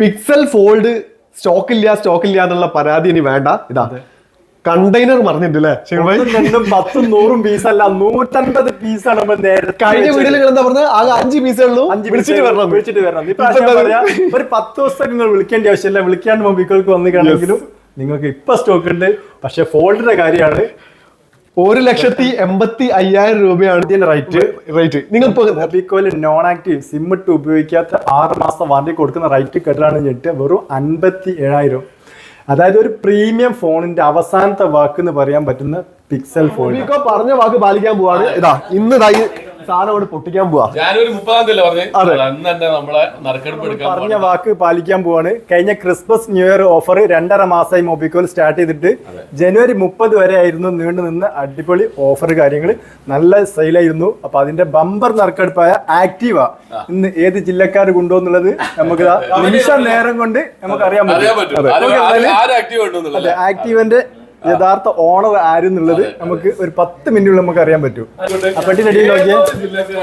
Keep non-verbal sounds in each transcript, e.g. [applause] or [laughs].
Pixel Fold stock ഇല്ല stock ഇല്ല എന്നുള്ള പരാതി ഇനി വേണ്ട. ഇതാ കണ്ടെയ്നർ മറിഞ്ഞിട്ടില്ലേ രണ്ടും പത്തും നൂറും പീസല്ല നൂറ്റൻപത് പീസാണ് നമ്മൾ നേരത്തെ കഴിഞ്ഞ വീട്ടിൽ നിങ്ങൾ എന്താ പറഞ്ഞത് ആകെ അഞ്ച് പീസേ ഉള്ളൂ. അഞ്ച് വിളിച്ചിട്ട് വരണം. വിളിച്ചിട്ട് വരണം. ഇപ്പൊ ഒരു പത്ത് ദിവസത്തേക്ക് നിങ്ങൾ വിളിക്കേണ്ട ആവശ്യമില്ല. വിളിക്കാണ്ട് മൊബൈലുകൾക്ക് വന്നിട്ടാണെങ്കിലും നിങ്ങൾക്ക് ഇപ്പൊ സ്റ്റോക്ക് ഉണ്ട്. പക്ഷെ ഫോൾഡിന്റെ കാര്യമാണ്. ഒരു ലക്ഷത്തി എൺപത്തി അയ്യായിരം രൂപയാണ് റേറ്റ് റേറ്റ് നിങ്ങൾ ഇപ്പൊ നോൺ ആക്റ്റീവ് സിം ഇട്ട് ഉപയോഗിക്കാത്ത ആറ് മാസം വാറണ്ടി കൊടുക്കുന്ന റേറ്റ് കെട്ടാണ് ഞെട്ട് വെറും അൻപത്തി ഏഴായിരം. അതായത് ഒരു പ്രീമിയം ഫോണിന്റെ അവസാനത്തെ വാക്ക് എന്ന് പറയാൻ പറ്റുന്ന പിക്സൽ ഫോൺ പറഞ്ഞ വാക്ക് പാലിക്കാൻ പോവാണ്. ഇതാ ഇന്ന് സാധനം അവിടെ പൊട്ടിക്കാൻ പോവാ. ജാനുവരി മുപ്പതാം തീയതി പറഞ്ഞു? അന്ന് തന്നെ നമ്മളെ നറുക്കെടുപ്പ് എടുക്കാൻ പറഞ്ഞ വാക്ക് പാലിക്കാൻ പോവാണ്. കഴിഞ്ഞ ക്രിസ്മസ് ന്യൂ ഇയർ ഓഫർ രണ്ടര മാസമായി മൊബിക്കോൾ സ്റ്റാർട്ട് ചെയ്തിട്ട് ജനുവരി മുപ്പത് വരെ ആയിരുന്നു നീണ്ടു നിന്ന് അടിപൊളി ഓഫർ കാര്യങ്ങൾ നല്ല സെയിലായിരുന്നു. അപ്പൊ അതിന്റെ ബമ്പർ നറുക്കെടുപ്പായ ആക്റ്റീവ. ഇന്ന് ഏത് ജില്ലക്കാർ കൊണ്ടുവന്നുള്ളത് നമുക്ക് നിമിഷ നേരം കൊണ്ട് നമുക്ക് അറിയാൻ പറ്റും. അതെ ആക്റ്റീവന്റെ യഥാർത്ഥ ഓണർ ആരെന്നുള്ളത് നമുക്ക് ഒരു പത്ത് മിനിറ്റിൽ നമുക്ക് അറിയാൻ പറ്റും. നോക്കിയേ.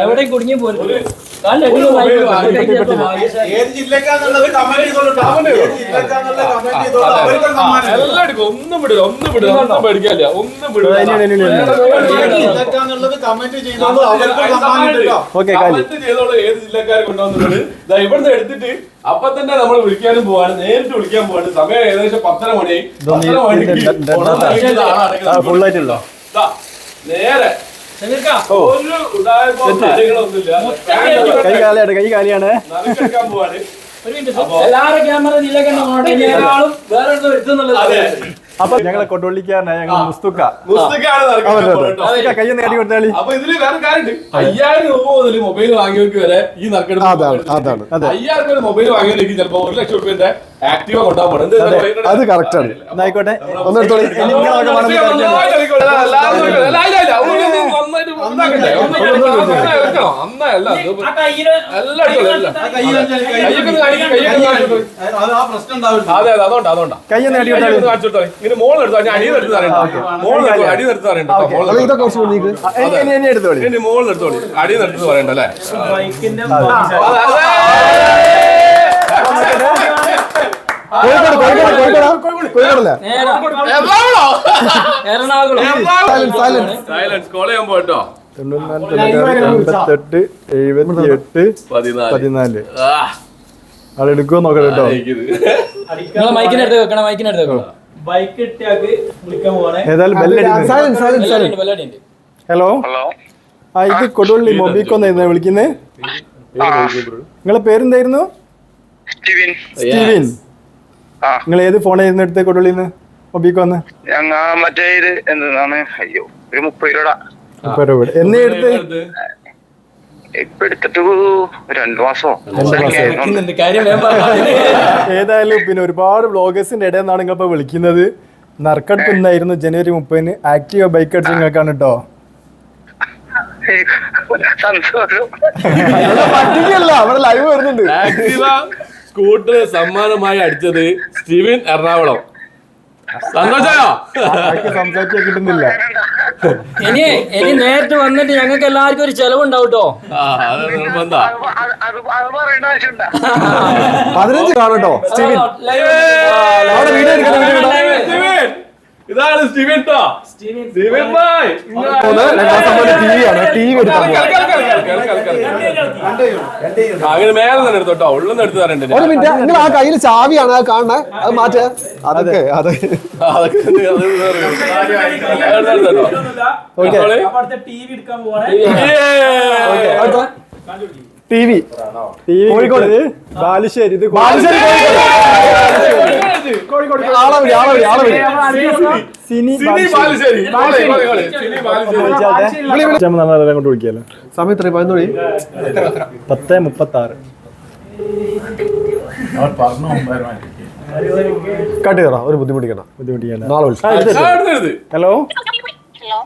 എവിടെയും കുടുങ്ങി പോലും. ഓക്കെ കാലി. ഏത് ജില്ലക്കാരെ കൊണ്ടുവന്നുള്ളത് ഇവിടുന്ന് എടുത്തിട്ട് അപ്പൊ തന്നെ നമ്മൾ വിളിക്കാനും പോവാണ്. നേരിട്ട് വിളിക്കാൻ പോവാണ്. സമയം ഏകദേശം പത്തര മണിയായി പത്തര മണിക്ക് നേരെ. കൈ കാലിയാണ് കൈ കാലിയാണ്. നറുക്കെടുക്കാൻ പോവാണ്. എല്ലാവരും ക്യാമറ ജില്ലക്ക് വേറെ അതെ. അപ്പൊ ഞങ്ങളെ കൊണ്ടുള്ളിക്കാരനായ ഞങ്ങൾ മുസ്തുക്ക പുസ്തകമാണ് നറുക്കെടുക്കാൻ പോകുന്നത് കേട്ടോ. മുസ്തുക്ക കൈ നേടി കൊടുത്താളി അപ്പൊ ഇതിൽ വേറെ കാര്യമുണ്ട് അയ്യായിരം രൂപ മുതൽ മൊബൈൽ വാങ്ങിയവർക്ക് വരെ ഈ നറുക്കെടുപ്പ് അതാണ്, അതാണ്. അതെ. അയ്യായിരം രൂപ മൊബൈൽ വാങ്ങിയവർക്ക് ചിലപ്പോ ഒരു ലക്ഷം രൂപന്റെ ആക്റ്റീവ കൊണ്ടാൻ? അത് കറക്റ്റ് ആണ്. എന്നായിക്കോട്ടെ ഒന്ന് എടുത്തോളി. ഇനി നിങ്ങളൊക്കെ വേണം നന്നായിട്ട് വിചാരിക്കാൻ. കളിക്കണം. അല്ല, അല്ലാതെ നോക്കണം. അല്ല, ഇല്ല, ഇല്ല. ഒന്ന് ഒന്ന് നന്നായിട്ട് ഇതാക്കട്ടെ. ഒന്ന് നന്നായി വെക്കണം. നന്നായി അല്ല, ആ കയ്യിൽ എല്ലാം എടുത്തോളൂ, ആ കൈ കാണിച്ചാൽ കൈ കയ്യൊക്കെ ഒന്ന് കാണിക്ക്, കയ്യൊക്കെ ഒന്ന് കാണിക്ക്. അത് ആ പ്രശ്നം ഉണ്ടാവില്ല അതെ അതെ അതുകൊണ്ടാ അതുകൊണ്ടാ കൈ ഒന്ന് നേടി കയ്യൊക്കെ ഒന്ന് കൊടുത്താളി കാണിച്ചു കൊടുത്താൽ മതി. ഇങ്ങനെ മോളിൽ എടുത്തോ ഞാൻ അടിയിൽ എടുത്ത് തരണ്ട മോളിൽ എടുത്തോ, അടിയിൽ എടുത്ത് തരണ്ട കേട്ടോ, മോളിൽ അല്ല എടുത്തോ. ഇതൊക്കെ കുറച്ച് എടുത്തോളി മോളിൽ എടുത്തോളി എൺപത്തെട്ട് എഴുപത്തി എട്ട് പതിനാല്. പതിനാല്. ആ, ആൾ എടുക്കുമോ നോക്കണം കേട്ടോ. എനിക്കിത്. നിങ്ങളെ മൈക്കിനടുത്ത് വെക്കണം മൈക്കിനടുത്ത് വെക്കണം ബൈക്ക് ഏതായാലും ഹലോ ആ ഇത് കൊടുവള്ളി മൊബിക്കോന്നായിരുന്നു വിളിക്കുന്നത് നിങ്ങളെ പേരെന്തായിരുന്നു? സ്റ്റീവിൻ. സ്റ്റീവിൻ. നിങ്ങൾ ഏത് ഫോണായിരുന്നു എടുത്ത് കൊടുവള്ളിന്ന്? മൊബിക്കോന്ന് ഞങ്ങ മറ്റേ ഇത് എന്താണ്? അയ്യോ ഒരു മുപ്പത് രൂപ മുപ്പത് രൂപ എന്നേ എടുത്ത്? ഇപ്പൊ എടുത്തിട്ട് രണ്ടു മാസോ. [laughs] ഏതായാലും പിന്നെ ഒരുപാട് ബ്ലോഗേഴ്സിന്റെ ഇടയിൽ നിന്നാണ് നിങ്ങൾ ഇപ്പൊ വിളിക്കുന്നത്. നറുക്കെടുപ്പ് ഇന്നായിരുന്നു ജനുവരി മുപ്പതിന്. ആക്റ്റീവ ബൈക്ക് അടിച്ച് നിങ്ങൾക്കാണ് കേട്ടോ. [laughs] സന്തോഷം. അവിടെ ലൈവ് വരുന്നുണ്ട്. സ്കൂട്ടർ സമ്മാനമായി അടിച്ചത് സ്റ്റീവിൻ എറണാകുളം സംസാരിക്കാൻ കിട്ടുന്നില്ല ഇനി ഇനി നേരിട്ട് വന്നിട്ട് ഞങ്ങൾക്ക് എല്ലാവർക്കും ഒരു ചെലവുണ്ടാവും കേട്ടോ പതിനഞ്ച് കാണട്ടോ സ്റ്റീവിൻ അവിടെ വീഡിയോ എടുക്കണം ഇതാണ് സ്റ്റീവിൻ ട്ടോ സ്റ്റീവൻ ബോയ് ടി വി ആണ് ടി വി പോവാ അങ്ങനെ മേലെ തന്നെ എടുത്തോട്ടോ ഉള്ളിൽ നിന്ന് എടുത്ത് തരണ്ടേ ഒരു മിനിറ്റ് നിങ്ങൾ ആ കയ്യിൽ ചാവിയാണ് അത് കാണണേ അത് മാറ്റേ അതൊക്കെ അതെ അതൊക്കെ എടുത്തോളി. അടുത്ത ടി വി കോഴിക്കോട് ബാലുശ്ശേരി ഇത് ബാലുശ്ശേരി കോഴിക്കോട് വിളി സിനി ബാലുശ്ശേരി. അങ്ങോട്ട് വിളിക്കാലോ? സമയം എത്ര പതിനൊന്ന് മണി? പത്ത് മുപ്പത്തി ആറ് കട്ട് ഒരു ബുദ്ധിമുട്ടിക്കണം ബുദ്ധിമുട്ടിക്കണ്ട നാളെ വിളിച്ചു. ഹലോ? ഹലോ?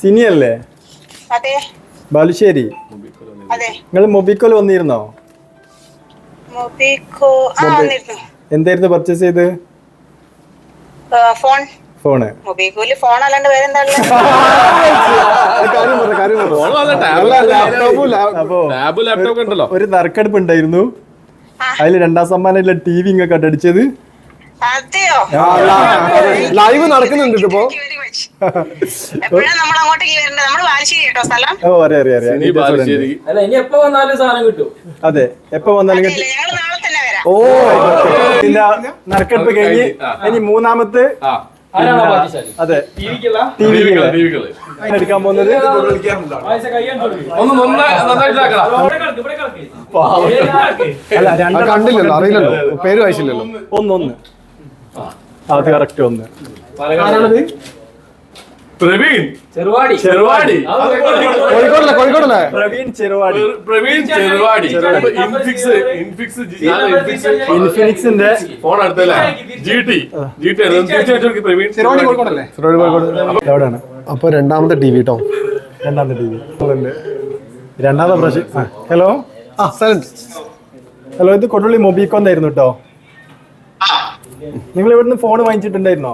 സിനി അല്ലേ ബാലുശ്ശേരി. അതെ. നിങ്ങൾ മൊബിക്കോൽ വന്നിരുന്നോ? എന്തായിരുന്നു പർച്ചേസ് ചെയ്ത്? ഫോൺ. ഫോണ്. മൊബിക്കോൽ ഫോൺ അല്ലാണ്ട് വേറെ എന്താ [laughs] ഒരു നറുക്കെടുപ്പ് ഉണ്ടായിരുന്നു അതിൽ രണ്ടാം സമ്മാനം ടി വി ഇങ്ങൊക്കെ അടിച്ചത് ലൈവ് നടക്കുന്നുണ്ട് കിട്ടും അതെ എപ്പോ വന്നാലും ഓ പിന്നെ നറുക്കെടുപ്പ് കഴിഞ്ഞ് ഇനി മൂന്നാമത്തെ ആ. ആരാണോ ഭാഗ്യശാലി അതെ. എടുക്കാൻ പോകുന്നത്? അല്ല അത് കണ്ടില്ലല്ലോ അറിയില്ലല്ലോ. പേര് വായിച്ചില്ലല്ലോ. ഒന്നൊന്ന് ഒന്ന്. അത് കറക്റ്റ് ഒന്ന്. പ്രവീൺ. ചെറുവാടി. ചെറുവാടി. കോഴിക്കോടല്ലേ കോഴിക്കോടല്ലേ പ്രവീൺ ചെറുവാടി. പ്രവീൺ ചെറുവാടി. ഇൻഫിക്സ് ഇൻഫിക്സ് ഇൻഫിനിക്സിന്റെ ഫോൺ അടുത്തല്ലേ? ജി ടി ജി ടി തീർച്ചയായിട്ടും പ്രവീൺ ചെറുവാടി കോഴിക്കോടല്ലേ? കോഴിക്കോട്. എവിടെയാണ്? അപ്പൊ രണ്ടാമത്തെ ടി വി കേട്ടോ രണ്ടാമത്തെ ടി വി. രണ്ടാമത്തെ പ്രാവശ്യം. ഹലോ? ആ സൈലന്റ്. ഹലോ ഇത് കൊടുവള്ളി മൊബിക്കോന്നായിരുന്നു കേട്ടോ നിങ്ങൾ ഇവിടുന്ന് ഫോൺ വാങ്ങിച്ചിട്ടുണ്ടായിരുന്നോ?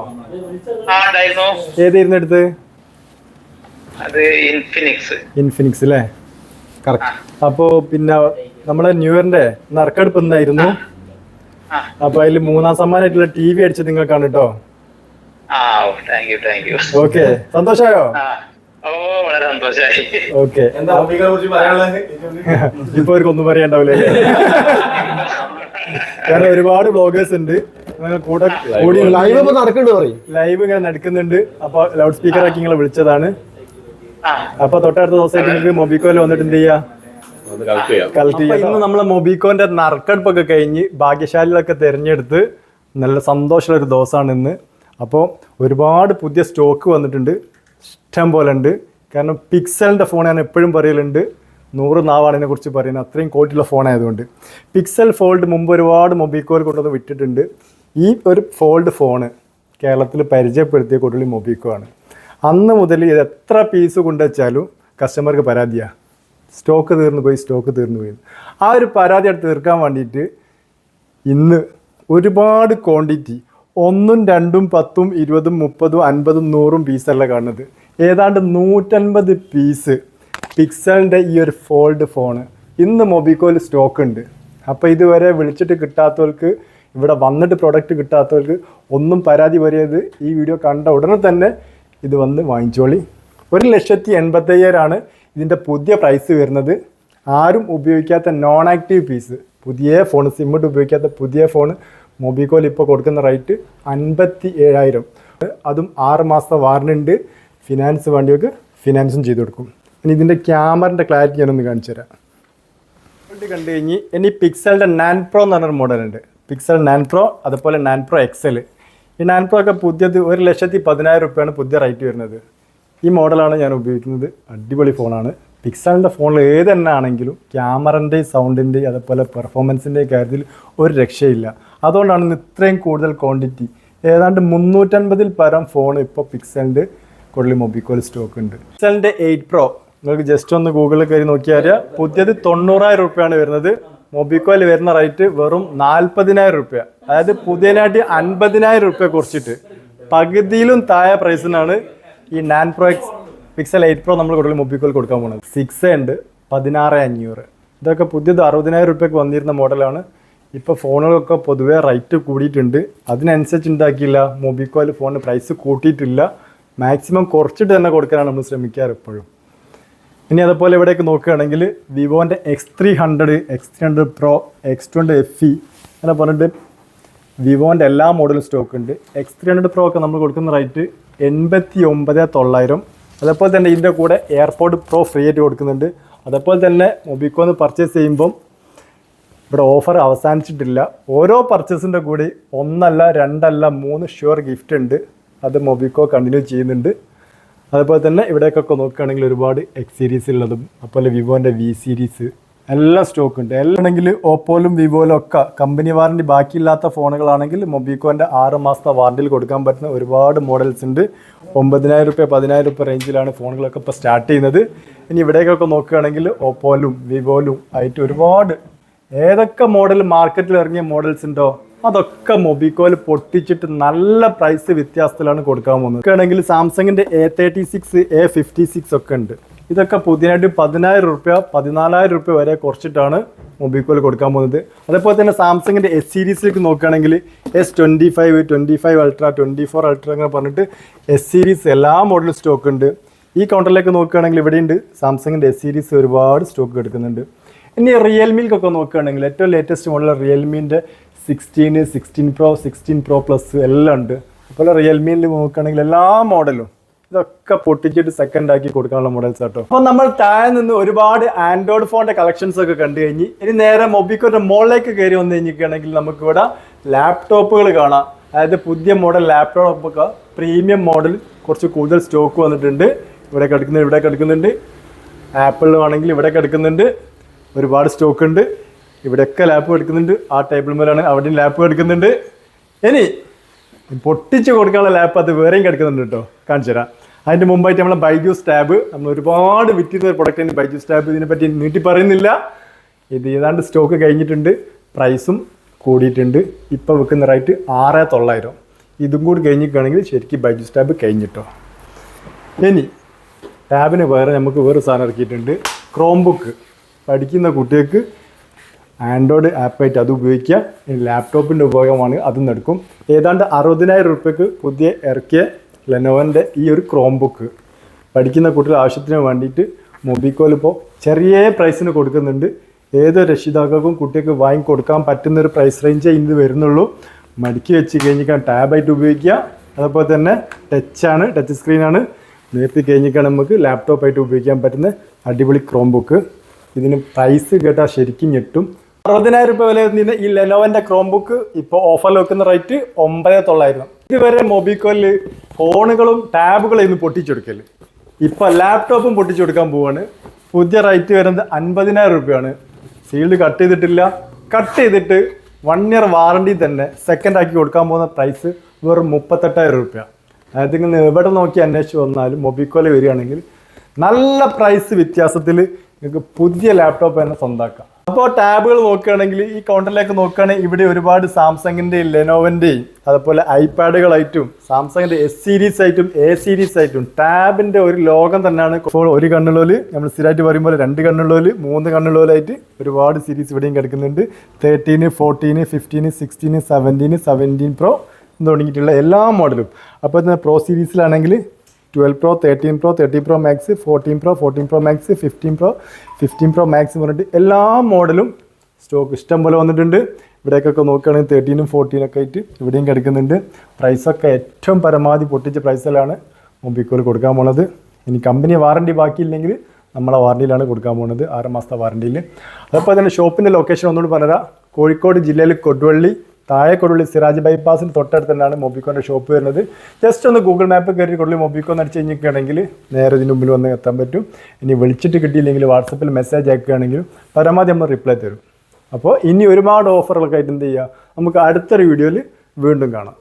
ഏതായിരുന്നു എടുത്ത് അത് ഇൻഫിനിക്സ് ഇൻഫിനിക്സ് അല്ലേ കറക്റ്റ് അപ്പോ പിന്നെ നമ്മളെ ന്യൂ ഇയറിന്റെ നറുക്കെടുപ്പ് എന്തായിരുന്നു? അപ്പൊ അതിൽ മൂന്നാം സമ്മാനമായിട്ടുള്ള ടി വി അടിച്ചത് നിങ്ങൾക്കാണ് കേട്ടോ ഓക്കെ സന്തോഷായോ? ആ. ഓ വളരെ സന്തോഷായി. ഓക്കെ എന്താ കുറിച്ച് പറയാനുള്ളത്? ഇപ്പൊ അവർക്കൊന്നും പറയണ്ടാവില്ലേ [laughs] കാരണം ഒരുപാട് ബ്ലോഗേഴ്സ് ഉണ്ട്. കൂടെ കൂടി ലൈവ് ഇപ്പൊ നടക്കുന്നുണ്ട് പറയും. ലൈവ് ഇങ്ങനെ നടക്കുന്നുണ്ട്. അപ്പൊ ലൗഡ് സ്പീക്കർ ആക്കി നിങ്ങളെ വിളിച്ചതാണ്. അപ്പൊ തൊട്ടടുത്ത ദിവസമായിട്ട് നിങ്ങൾക്ക് മൊബിക്കോയിൽ വന്നിട്ട് എന്ത് ചെയ്യാ? കളക്ട് ചെയ്യാം ഇന്ന് നമ്മളെ മൊബിക്കോന്റെ നറുക്കെടുപ്പൊക്കെ കഴിഞ്ഞ് ഭാഗ്യശാലികളൊക്കെ തിരഞ്ഞെടുത്ത് നല്ല സന്തോഷമുള്ള ഒരു ദിവസമാണ് ഇന്ന്. അപ്പോൾ ഒരുപാട് പുതിയ സ്റ്റോക്ക് വന്നിട്ടുണ്ട്. ഇഷ്ടം പോലെ ഉണ്ട്. കാരണം പിക്സലിന്റെ ഫോൺ ഞാൻ എപ്പോഴും പറയലുണ്ട്. നൂറ് നാവാണ് ഇതിനെ കുറിച്ച് പറയുന്നത്. അത്രയും ക്വാളിറ്റിയുള്ള ഫോൺ ആയതുകൊണ്ട്. പിക്സൽ ഫോൾഡ് മുമ്പ് ഒരുപാട് മൊബിക്കോയിൽ കൊണ്ടുവന്ന് വിട്ടിട്ടുണ്ട്. ഈ ഒരു ഫോൾഡ് ഫോണ് കേരളത്തിൽ പരിചയപ്പെടുത്തിയ കൊടുള്ളി മൊബിക്കോ ആണ്. അന്ന് മുതൽ ഇത് എത്ര പീസ് കൊണ്ടുവച്ചാലും കസ്റ്റമർക്ക് പരാതിയാണ് സ്റ്റോക്ക് തീർന്നു പോയി സ്റ്റോക്ക് തീർന്നു പോയി. ആ ഒരു പരാതി അവിടെ തീർക്കാൻ വേണ്ടിയിട്ട് ഇന്ന് ഒരുപാട് ക്വാണ്ടിറ്റി ഒന്നും രണ്ടും പത്തും ഇരുപതും മുപ്പതും അൻപതും നൂറും പീസല്ല കാണുന്നത്. ഏതാണ്ട് നൂറ്റൻപത് പീസ് പിക്സലിന്റെ ഈ ഒരു ഫോൾഡ് ഫോണ് ഇന്ന് മൊബിക്കോയിൽ സ്റ്റോക്ക് ഉണ്ട്. അപ്പോൾ ഇതുവരെ വിളിച്ചിട്ട് കിട്ടാത്തവർക്ക് ഇവിടെ വന്നിട്ട് പ്രോഡക്റ്റ് കിട്ടാത്തവർക്ക് ഒന്നും പരാതി പറയരുത് ഈ വീഡിയോ കണ്ട ഉടനെ തന്നെ ഇത് വന്ന് വാങ്ങിച്ചോളി. ഒരു ലക്ഷത്തി എൺപത്തയ്യായിരമാണ് ഇതിന്റെ പുതിയ പ്രൈസ് വരുന്നത്. ആരും ഉപയോഗിക്കാത്ത നോൺ ആക്റ്റീവ് പീസ് പുതിയ ഫോൺ സിമ്മിട്ട് ഉപയോഗിക്കാത്ത പുതിയ ഫോൺ മൊബിക്കോൽ ഇപ്പോൾ കൊടുക്കുന്ന റേറ്റ് അൻപത്തി ഏഴായിരം അതും ആറ് മാസത്തെ വാറണ്ടി ഉണ്ട്. ഫിനാൻസ് വേണ്ടിയവർക്ക് ഫിനാൻസും ചെയ്ത് കൊടുക്കും. ഇനി ഇതിന്റെ ക്യാമറന്റെ ക്ലാരിറ്റി ഞാനൊന്ന് കാണിച്ചു തരാം കണ്ടു കഴിഞ്ഞ് ഇനി പിക്സലിന്റെ നാൻ പ്രോ എന്ന് പറഞ്ഞൊരു മോഡലുണ്ട് പിക്സൽ നയൻ പ്രോ അതുപോലെ നയൻ പ്രോ എക്സൽ ഈ നയൻ പ്രോ ഒക്കെ പുതിയത് ഒരു ലക്ഷത്തി പതിനായിരം രൂപയാണ് പുതിയ റേറ്റ് വരുന്നത്. ഈ മോഡലാണ് ഞാൻ ഉപയോഗിക്കുന്നത്. അടിപൊളി ഫോണാണ്. പിക്സലിന്റെ ഫോണിൽ ഏത് തന്നെ ആണെങ്കിലും ക്യാമറന്റെയും സൗണ്ടിന്റെയും അതുപോലെ പെർഫോമൻസിന്റെയും കാര്യത്തിൽ ഒരു രക്ഷയില്ല. അതുകൊണ്ടാണ് ഇന്ന് ഇത്രയും കൂടുതൽ ക്വാണ്ടിറ്റി ഏതാണ്ട് മുന്നൂറ്റൻപതിൽ പരം ഫോൺ ഇപ്പോൾ പിക്സലിന്റെ കൊള്ളി മൊബിക്കോൾ സ്റ്റോക്ക് ഉണ്ട്. പിക്സലിന്റെ എയ്റ്റ് പ്രോ നിങ്ങൾക്ക് ജസ്റ്റ് ഒന്ന് ഗൂഗിളിൽ കയറി നോക്കിയാൽ പുതിയത് തൊണ്ണൂറായിരം രൂപയാണ് വരുന്നത്. മൊബിക്കോയിൽ വരുന്ന റേറ്റ് വെറും നാൽപ്പതിനായിരം റുപ്യ. അതായത് പുതിയനായിട്ട് അൻപതിനായിരം റുപ്യ കുറച്ചിട്ട്. പകുതിയിലും താഴെ പ്രൈസിനാണ് ഈ nine pro X Pixel eight pro നമ്മൾ കൂടുതൽ മൊബിക്കോയിൽ കൊടുക്കാൻ പോകുന്നത് സിക്സ് ഉണ്ട് പതിനാറ് അഞ്ഞൂറ്. ഇതൊക്കെ പുതിയത് അറുപതിനായിരം റുപ്യക്ക് വന്നിരുന്ന മോഡലാണ് ഇപ്പോൾ ഫോണുകളൊക്കെ പൊതുവേ റേറ്റ് കൂടിയിട്ടുണ്ട്. അതിനനുസരിച്ച് ഉണ്ടാക്കിയില്ല മൊബിക്കോയിൽ ഫോണിന് പ്രൈസ് കൂട്ടിയിട്ടില്ല. മാക്സിമം കുറച്ചിട്ട് തന്നെ കൊടുക്കാനാണ് നമ്മൾ ശ്രമിക്കാറ് എപ്പോഴും ഇനി അതുപോലെ ഇവിടേക്ക് നോക്കുകയാണെങ്കിൽ വിവോന്റെ X three hundred X three hundred pro X two hundred F E അങ്ങനെ പറഞ്ഞിട്ട് വിവോന്റെ എല്ലാ മോഡലും സ്റ്റോക്ക് ഉണ്ട്. എക്സ് ത്രീ ഹൺഡ്രഡ് പ്രോ ഒക്കെ നമ്മൾ കൊടുക്കുന്ന റേറ്റ് എൺപത്തി ഒമ്പത് തൊള്ളായിരം. അതേപോലെ തന്നെ ഇതിന്റെ കൂടെ എയർപോർട്ട് പ്രോ ഫ്രീ ആയിട്ട് കൊടുക്കുന്നുണ്ട്. അതേപോലെ തന്നെ മൊബിക്കോന്ന് പർച്ചേസ് ചെയ്യുമ്പം ഇവിടെ ഓഫർ അവസാനിച്ചിട്ടില്ല. ഓരോ പർച്ചേസിന്റെ കൂടി ഒന്നല്ല രണ്ടല്ല മൂന്ന് ഷുവർ ഗിഫ്റ്റ് ഉണ്ട്. അത് മൊബിക്കോ കണ്ടിന്യൂ ചെയ്യുന്നുണ്ട്. അതുപോലെ തന്നെ ഇവിടേക്കൊക്കെ നോക്കുകയാണെങ്കിൽ ഒരുപാട് എക്സ് സീരീസ് ഉള്ളതും അതുപോലെ വിവോന്റെ വി സീരീസ് എല്ലാം സ്റ്റോക്ക് ഉണ്ട്. എല്ലാം ആണെങ്കിൽ ഓപ്പോയിലും വിവോയിലും ഒക്കെ കമ്പനി വാറണ്ടി ബാക്കിയില്ലാത്ത ഫോണുകളാണെങ്കിൽ മൊബിക്കോന്റെ ആറ് മാസത്തെ വാറണ്ടിയിൽ കൊടുക്കാൻ പറ്റുന്ന ഒരുപാട് മോഡൽസ് ഉണ്ട്. ഒമ്പതിനായിരം റുപ്യ പതിനായിരം റുപ്യ റേഞ്ചിലാണ് ഫോണുകളൊക്കെ ഇപ്പോൾ സ്റ്റാർട്ട് ചെയ്യുന്നത്. ഇനി ഇവിടേക്കൊക്കെ നോക്കുകയാണെങ്കിൽ ഓപ്പോയിലും വിവോയിലും ആയിട്ട് ഒരുപാട്. ഏതൊക്കെ മോഡൽ മാർക്കറ്റിൽ ഇറങ്ങിയ മോഡൽസ് ഉണ്ടോ? അതൊക്കെ മൊബിക്കോയിൽ പൊട്ടിച്ചിട്ട് നല്ല പ്രൈസ് വ്യത്യാസത്തിലാണ് കൊടുക്കാൻ പോകുന്നത്. ആണെങ്കിൽ സാംസങ്ങിന്റെ A thirty six A fifty six ഒക്കെ ഉണ്ട്. ഇതൊക്കെ പുതിയതായിട്ട് പതിനായിരം റുപ്യ പതിനാലായിരം റുപ്യ വരെ കുറച്ചിട്ടാണ് മൊബിക്കോയിൽ കൊടുക്കാൻ പോകുന്നത്. അതേപോലെ തന്നെ സാംസങ്ങിന്റെ എസ് സീരീസിലേക്ക് നോക്കുകയാണെങ്കിൽ S twenty five twenty five ultra twenty four ultra അങ്ങനെ പറഞ്ഞിട്ട് എസ് സീരീസ് എല്ലാ മോഡലും സ്റ്റോക്ക് ഉണ്ട്. ഈ കൗണ്ടറിലേക്ക് നോക്കുകയാണെങ്കിൽ ഇവിടെയുണ്ട് സാംസങ്ങിന്റെ എസ് സീരീസ് ഒരുപാട് സ്റ്റോക്ക് എടുക്കുന്നുണ്ട്. ഇനി റിയൽമിക്കൊക്കെ നോക്കുകയാണെങ്കിൽ ഏറ്റവും latest model റിയൽമീന്റെ sixteen sixteen pro sixteen pro plus എല്ലാം ഉണ്ട്. അതുപോലെ റിയൽമിയിൽ നോക്കുകയാണെങ്കിൽ എല്ലാ മോഡലും ഇതൊക്കെ പൊട്ടിച്ചിട്ട് സെക്കൻഡ് ആക്കി കൊടുക്കാനുള്ള മോഡൽസ് കേട്ടോ അപ്പോൾ നമ്മൾ താഴെ നിന്ന് ഒരുപാട് ആൻഡ്രോയിഡ് ഫോണിന്റെ കളക്ഷൻസ് ഒക്കെ കണ്ടു കഴിഞ്ഞ് ഇനി നേരെ മൊബിക്കോന്റെ മോളിലേക്ക് കയറി വന്നു കഴിഞ്ഞിരിക്കുകയാണെങ്കിൽ നമുക്ക് ഇവിടെ ലാപ്ടോപ്പുകൾ കാണാം. അതായത് പുതിയ മോഡൽ ലാപ്ടോപ്പ് ഒക്കെ പ്രീമിയം മോഡൽ കുറച്ച് കൂടുതൽ സ്റ്റോക്ക് വന്നിട്ടുണ്ട്. ഇവിടെ കിടക്കുന്നുണ്ട് ഇവിടെ കിടക്കുന്നുണ്ട്. ആപ്പിളിൽ ആണെങ്കിൽ ഇവിടെ കിടക്കുന്നുണ്ട്. ഒരുപാട് സ്റ്റോക്ക് ഉണ്ട്. ഇവിടെയൊക്കെ ലാപ്പ് എടുക്കുന്നുണ്ട്. ആ ടേബിൾ മേലാണ് അവിടെയും ലാപ്പ് എടുക്കുന്നുണ്ട്. ഇനി പൊട്ടിച്ച് കൊടുക്കാനുള്ള ലാപ്പ് അത് വേറെയും കിടക്കുന്നുണ്ട് കേട്ടോ. കാണിച്ചു തരാം. അതിന്റെ മുമ്പായിട്ട് നമ്മളെ ബൈജൂസ് ടാബ് നമ്മൾ ഒരുപാട് വിറ്റിരുന്ന പ്രൊഡക്റ്റിന് ബൈജൂസ് ടാബ് ഇതിനെപ്പറ്റി നീട്ടി പറയുന്നില്ല. ഇത് ഏതാണ്ട് സ്റ്റോക്ക് കഴിഞ്ഞിട്ടുണ്ട്. പ്രൈസും കൂടിയിട്ടുണ്ട്. ഇപ്പോൾ വെക്കുന്ന റേറ്റ് ആറ് തൊള്ളായിരം. ഇതും കൂടി കഴിഞ്ഞിരിക്കുകയാണെങ്കിൽ ശരിക്കും ബൈജൂസ് സ്റ്റാബ് കഴിഞ്ഞിട്ടോ. ഇനി ടാബിന് വേറെ നമുക്ക് വേറെ സാധനം ഇറക്കിയിട്ടുണ്ട്. ക്രോം ബുക്ക് പഠിക്കുന്ന കുട്ടികൾക്ക് ആൻഡ്രോയിഡ് ആപ്പായിട്ട് അത് ഉപയോഗിക്കുക. ലാപ്ടോപ്പിന്റെ ഉപയോഗമാണ് അതും നടക്കും ഏതാണ്ട് അറുപതിനായിരം റുപ്യക്ക് പുതിയ ഇറക്കിയ ലെനോവന്റെ ഈ ഒരു ക്രോം ബുക്ക് പഠിക്കുന്ന കുട്ടികൾ ആവശ്യത്തിന് വേണ്ടിയിട്ട് മൊബിക്കോയിൽ ഇപ്പോൾ ചെറിയ പ്രൈസിന് കൊടുക്കുന്നുണ്ട്. ഏത് രക്ഷിതാക്കൾക്കും കുട്ടികൾക്ക് വാങ്ങി കൊടുക്കാൻ പറ്റുന്ന ഒരു പ്രൈസ് റേഞ്ചേ ഇന്ന് വരുന്നുള്ളൂ. മടുക്കി വെച്ച് കഴിഞ്ഞിക്കാൻ ടാബായിട്ട് ഉപയോഗിക്കുക. അതുപോലെ തന്നെ ടച്ചാണ് ടച്ച് സ്ക്രീനാണ് നിർത്തി കഴിഞ്ഞിട്ട് നമുക്ക് ലാപ്ടോപ്പായിട്ട് ഉപയോഗിക്കാൻ പറ്റുന്ന അടിപൊളി ക്രോം ബുക്ക് ഇതിന് പ്രൈസ് കേട്ടാൽ ശരിക്കും ഞെട്ടും. അറുപതിനായിരം രൂപ വില വരുന്ന ഈ ലെനോവന്റെ ക്രോം ബുക്ക് ഇപ്പോൾ ഓഫറിൽ വെക്കുന്ന റേറ്റ് ഒമ്പത് തൊള്ളായിരം ഇതുവരെ മൊബിക്കോയിൽ ഫോണുകളും ടാബുകളും ഇന്ന് പൊട്ടിച്ചെടുക്കൽ. ഇപ്പൊ ലാപ്ടോപ്പും പൊട്ടിച്ചെടുക്കാൻ പോവാണ്. പുതിയ റേറ്റ് വരുന്നത് അൻപതിനായിരം രൂപയാണ്. സീൽഡ് കട്ട് ചെയ്തിട്ടില്ല. കട്ട് ചെയ്തിട്ട് വൺ ഇയർ വാറണ്ടി തന്നെ സെക്കൻഡ് ആക്കി കൊടുക്കാൻ പോകുന്ന പ്രൈസ് വെറും മുപ്പത്തെട്ടായിരം രൂപ. അതായത് നിങ്ങൾ എവിടെ നോക്കി അന്വേഷിച്ച് വന്നാലും മൊബിക്കോയിൽ വരികയാണെങ്കിൽ നല്ല പ്രൈസ് വ്യത്യാസത്തിൽ നിങ്ങൾക്ക് പുതിയ ലാപ്ടോപ്പ് തന്നെ സ്വന്തമാക്കാം അപ്പോൾ ടാബുകൾ നോക്കുകയാണെങ്കിൽ ഈ കൗണ്ടറിലേക്ക് നോക്കുകയാണെങ്കിൽ ഇവിടെ ഒരുപാട് സാംസങ്ങിന്റെയും ലെനോവന്റെയും അതുപോലെ ഐപാഡുകളായിട്ടും സാംസങ്ങിന്റെ എസ് സീരീസ് ആയിട്ടും എ സീരീസ് ആയിട്ടും ടാബിന്റെ ഒരു ലോകം തന്നെയാണ്. ഇപ്പോൾ ഒരു കണ്ണുള്ളോൽ നമ്മൾ സ്ഥിരമായിട്ട് പറയുമ്പോൾ രണ്ട് കണ്ണുള്ളോൽ മൂന്ന് കണ്ണുള്ളോലായിട്ട് ഒരുപാട് സീരീസ് ഇവിടെയും കിടക്കുന്നുണ്ട്. Thirteen fourteen fifteen sixteen seventeen seventeen pro തുടങ്ങിയിട്ടുള്ള എല്ലാ മോഡലും അപ്പോൾ pro സീരീസിലാണെങ്കിൽ twelve pro thirteen pro thirteen pro max fourteen pro fourteen pro max fifteen pro fifteen pro max പറഞ്ഞിട്ട് എല്ലാ മോഡലും സ്റ്റോക്ക് ഇഷ്ടം പോലെ വന്നിട്ടുണ്ട്. ഇവിടേക്കൊക്കെ നോക്കുകയാണെങ്കിൽ തേർട്ടീനും ഫോർട്ടീനൊക്കെ ആയിട്ട് ഇവിടെയും കിടക്കുന്നുണ്ട്. പ്രൈസൊക്കെ ഏറ്റവും പരമാവധി പൊട്ടിച്ച പ്രൈസിലാണ് മൊബിക്കോൽ കൊടുക്കാൻ പോണത്. ഇനി കമ്പനി വാറണ്ടി ബാക്കിയില്ലെങ്കിൽ നമ്മളെ വാറണ്ടിയിലാണ് കൊടുക്കാൻ പോകുന്നത് ആറ് മാസത്തെ വാറണ്ടിയിൽ അതപ്പോൾ തന്നെ ഷോപ്പിന്റെ ലൊക്കേഷൻ ഒന്നുകൂടി പറഞ്ഞുതരാം. കോഴിക്കോട് ജില്ലയിൽ കൊടുവള്ളി താഴെ കൊടുള്ളി സിറാജ് ബൈപ്പാസിന് തൊട്ടടുത്ത് തന്നെയാണ് മൊബിക്കോന്റെ ഷോപ്പ് വരുന്നത്. ജസ്റ്റ് ഒന്ന് ഗൂഗിൾ മാപ്പ് കയറി കൊടുള്ളി മൊബിക്കോ എന്ന് അടിച്ച് കഴിഞ്ഞിരിക്കുകയാണെങ്കിൽ നേരെ ഇതിന് മുമ്പിൽ വന്ന് എത്താൻ പറ്റും. ഇനി വിളിച്ചിട്ട് കിട്ടിയില്ലെങ്കിൽ വാട്സപ്പിൽ മെസ്സേജ് അയക്കുകയാണെങ്കിലും പരമാവധി നമ്മൾ റിപ്ലൈ തരും. അപ്പോൾ ഇനി ഒരുപാട് ഓഫറുകളൊക്കെ ആയിട്ട് എന്ത് ചെയ്യുക? നമുക്ക് അടുത്തൊരു വീഡിയോയിൽ വീണ്ടും കാണാം.